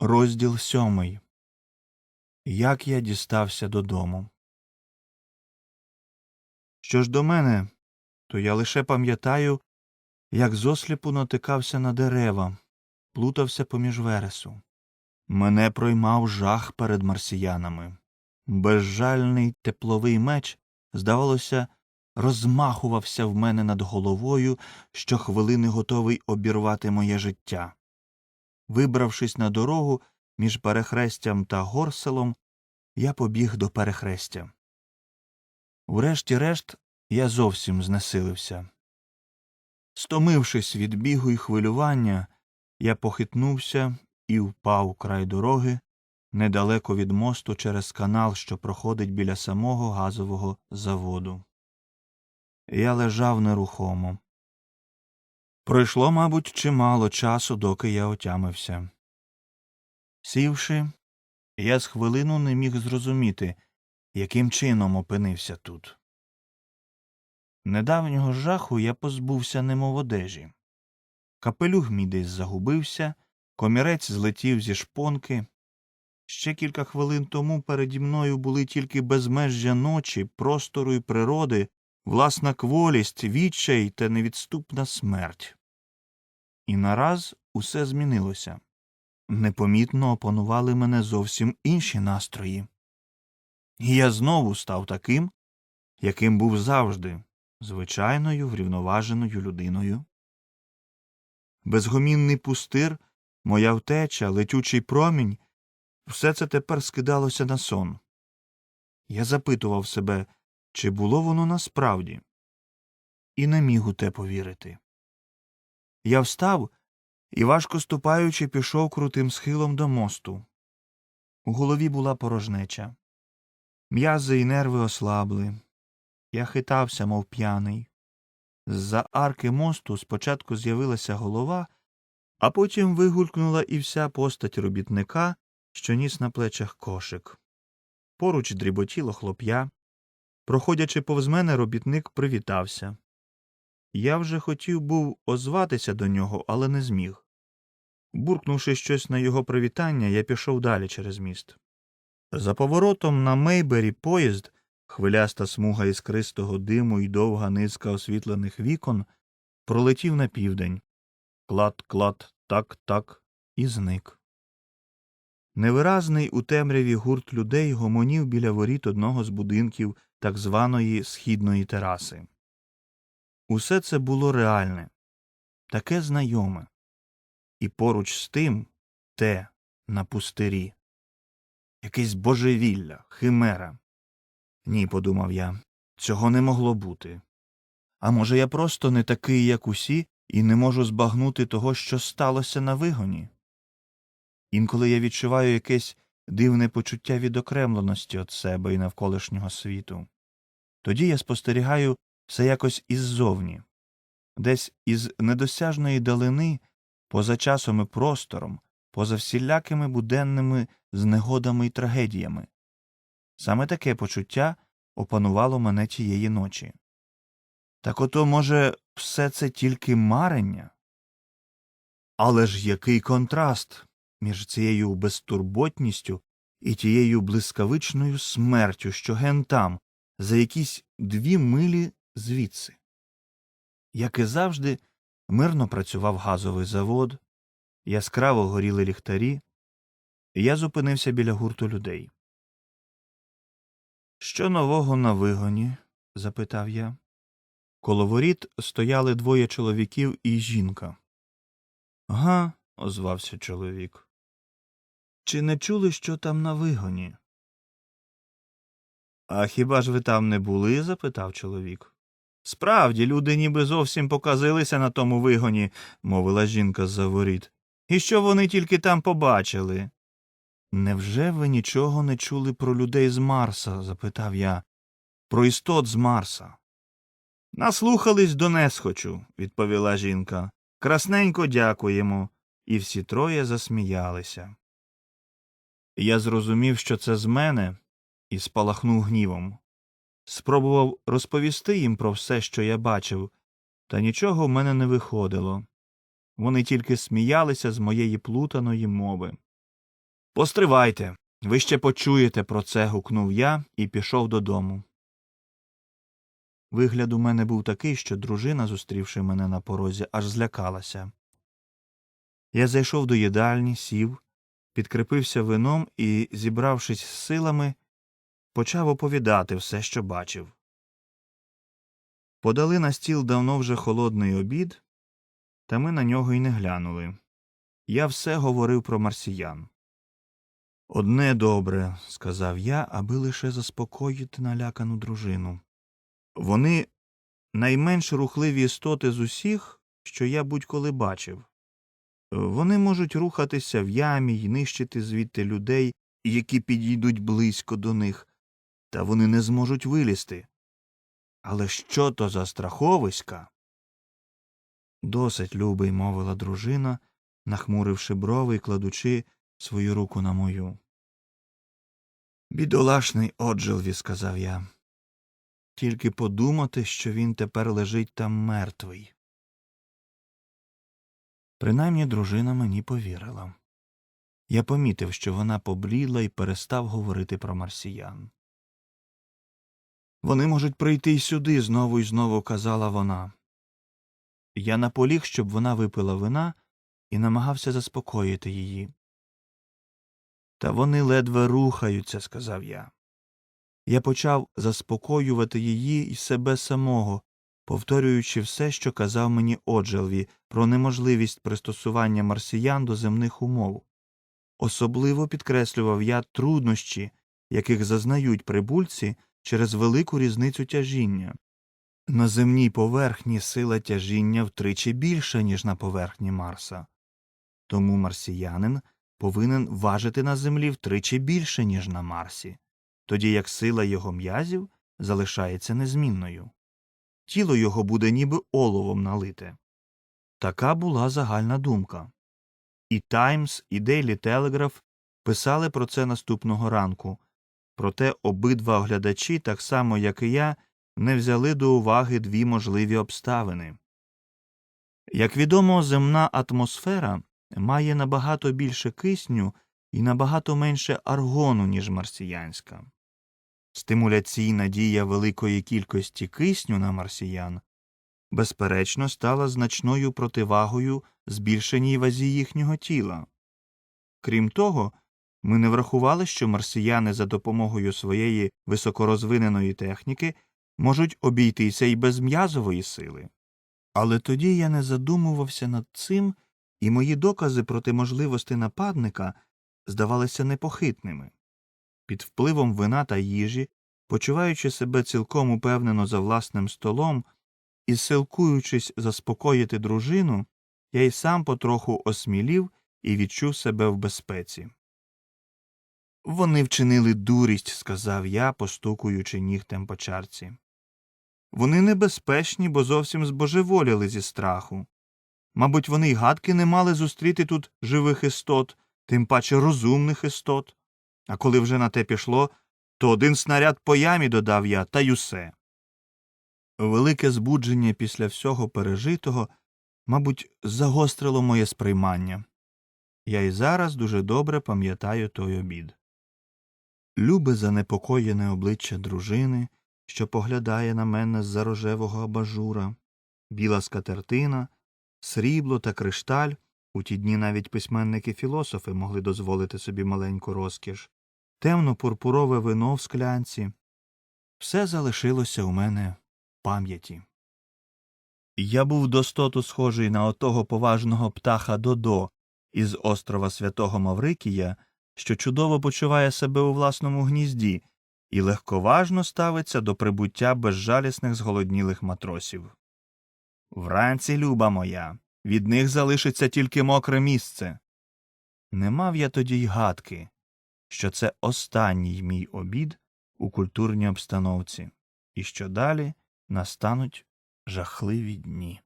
Розділ сьомий. Як я дістався додому. Що ж до мене, то я лише пам'ятаю, як зосліпу натикався на дерева, плутався поміж вересу. Мене проймав жах перед марсіянами. Безжальний тепловий меч, здавалося, розмахувався в мене над головою, щохвилини готовий обірвати моє життя. Вибравшись на дорогу між перехрестям та горселом, я побіг до перехрестя. Врешті-решт я зовсім знесилився. Стомившись від бігу і хвилювання, я похитнувся і впав край дороги недалеко від мосту через канал, що проходить біля самого газового заводу. Я лежав нерухомо. Пройшло, мабуть, чимало часу, доки я отямився. Сівши, я з хвилину не міг зрозуміти, яким чином опинився тут. Недавнього жаху я позбувся немов одежі. Капелюх мій десь загубився, комірець злетів зі шпонки. Ще кілька хвилин тому переді мною були тільки безмежжя ночі, простору і природи, власна кволість, відчай та невідступна смерть. І нараз усе змінилося. Непомітно опанували мене зовсім інші настрої. І я знову став таким, яким був завжди, звичайною врівноваженою людиною. Безгомінний пустир, моя втеча, летючий промінь все це тепер скидалося на сон. Я запитував себе, чи було воно насправді, і не міг у те повірити. Я встав і, важко ступаючи, пішов крутим схилом до мосту. У голові була порожнеча. М'язи і нерви ослабли. Я хитався, мов п'яний. З-за арки мосту спочатку з'явилася голова, а потім вигулькнула і вся постать робітника, що ніс на плечах кошик. Поруч дріботіло хлоп'я. Проходячи повз мене, робітник привітався. Я вже хотів був озватися до нього, але не зміг. Буркнувши щось на його привітання, я пішов далі через міст. За поворотом на Мейбері поїзд, хвиляста смуга іскристого диму і довга низка освітлених вікон, пролетів на південь. Клад, клад, так, так, і зник. Невиразний у темряві гурт людей гомонів біля воріт одного з будинків так званої східної тераси. Усе це було реальне, таке знайоме, і поруч з тим те на пустирі. Якесь божевілля, химера. Ні, подумав я, цього не могло бути. А може, я просто не такий, як усі, і не можу збагнути того, що сталося на вигоні. Інколи я відчуваю якесь дивне почуття відокремленості від себе і навколишнього світу. Тоді я спостерігаю все якось іззовні, десь із недосяжної далини, поза часом і простором, поза всілякими буденними знегодами й трагедіями. Саме таке почуття опанувало мене тієї ночі. Так ото, може, все це тільки марення? Але ж який контраст між цією безтурботністю і тією блискавичною смертю, що ген там, за якісь дві милі звідси. Як і завжди, мирно працював газовий завод, яскраво горіли ліхтарі, я зупинився біля гурту людей. Що нового на вигоні? запитав я. Коло воріт стояли двоє чоловіків і жінка. Га, озвався чоловік. Чи не чули, що там на вигоні? А хіба ж ви там не були? запитав чоловік. Справді, люди ніби зовсім показилися на тому вигоні, мовила жінка з за воріт. І що вони тільки там побачили? Невже ви нічого не чули про людей з Марса? запитав я. Про істот з Марса. Наслухались до несхочу, відповіла жінка. Красненько дякуємо. І всі троє засміялися. Я зрозумів, що це з мене, і спалахнув гнівом. Спробував розповісти їм про все, що я бачив, та нічого в мене не виходило. Вони тільки сміялися з моєї плутаної мови. Постривайте. Ви ще почуєте про це. гукнув я і пішов додому. Вигляд у мене був такий, що дружина, зустрівши мене на порозі, аж злякалася. Я зайшов до їдальні, сів, підкріпився вином і, зібравшись з силами, почав оповідати все, що бачив. Подали на стіл давно вже холодний обід, та ми на нього й не глянули. Я все говорив про марсіян. Одне добре, сказав я, аби лише заспокоїти налякану дружину. Вони найменш рухливі істоти з усіх, що я будь-коли бачив. Вони можуть рухатися в ямі й нищити звідти людей, які підійдуть близько до них, та вони не зможуть вилізти. Але що то за страховиська? Досить, любий, мовила дружина, нахмуривши брови і кладучи свою руку на мою. Бідолашний Оджилві, сказав я. Тільки подумати, що він тепер лежить там мертвий. Принаймні дружина мені повірила. Я помітив, що вона поблідла і перестав говорити про марсіян. Вони можуть прийти й сюди, знову і знову казала вона. Я наполіг, щоб вона випила вина і намагався заспокоїти її. Та вони ледве рухаються, сказав я. Я почав заспокоювати її і себе самого, повторюючи все, що казав мені Оджелві про неможливість пристосування марсіян до земних умов. Особливо підкреслював я труднощі, яких зазнають прибульці через велику різницю тяжіння. На земній поверхні сила тяжіння втричі більша, ніж на поверхні Марса. Тому марсіянин повинен важити на землі втричі більше, ніж на Марсі, тоді як сила його м'язів залишається незмінною. Тіло його буде ніби оловом налите. Така була загальна думка. І Таймс, і Дейлі Телеграф писали про це наступного ранку, проте обидва оглядачі, так само як і я, не взяли до уваги дві можливі обставини. Як відомо, земна атмосфера має набагато більше кисню і набагато менше аргону, ніж марсіянська. Стимуляційна дія великої кількості кисню на марсіян, безперечно, стала значною противагою збільшеній вазі їхнього тіла. Крім того, ми не врахували, що марсіяни за допомогою своєї високорозвиненої техніки можуть обійтися й без м'язової сили. Але тоді я не задумувався над цим, і мої докази проти можливості нападника здавалися непохитними. Під впливом вина та їжі, почуваючи себе цілком упевнено за власним столом і силкуючись заспокоїти дружину, я й сам потроху осмілів і відчув себе в безпеці. Вони вчинили дурість, сказав я, постукуючи нігтем по чарці. Вони небезпечні, бо зовсім збожеволіли зі страху. Мабуть, вони й гадки не мали зустріти тут живих істот, тим паче розумних істот. А коли вже на те пішло, то один снаряд по ямі додав я, та й усе. Велике збудження після всього пережитого, мабуть, загострило моє сприймання. Я й зараз дуже добре пам'ятаю той обід. Любе занепокоєне обличчя дружини, що поглядає на мене з за рожевого абажура, біла скатертина, срібло та кришталь у ті дні навіть письменники філософи могли дозволити собі маленьку розкіш, темно пурпурове вино в склянці. Все залишилося у мене в пам'яті. Я був достоту схожий на отого поважного птаха Додо із острова Святого Маврикія, що чудово почуває себе у власному гнізді і легковажно ставиться до прибуття безжалісних зголоднілих матросів. Вранці, люба моя, від них залишиться тільки мокре місце. Не мав я тоді й гадки, що це останній мій обід у культурній обстановці, і що далі настануть жахливі дні.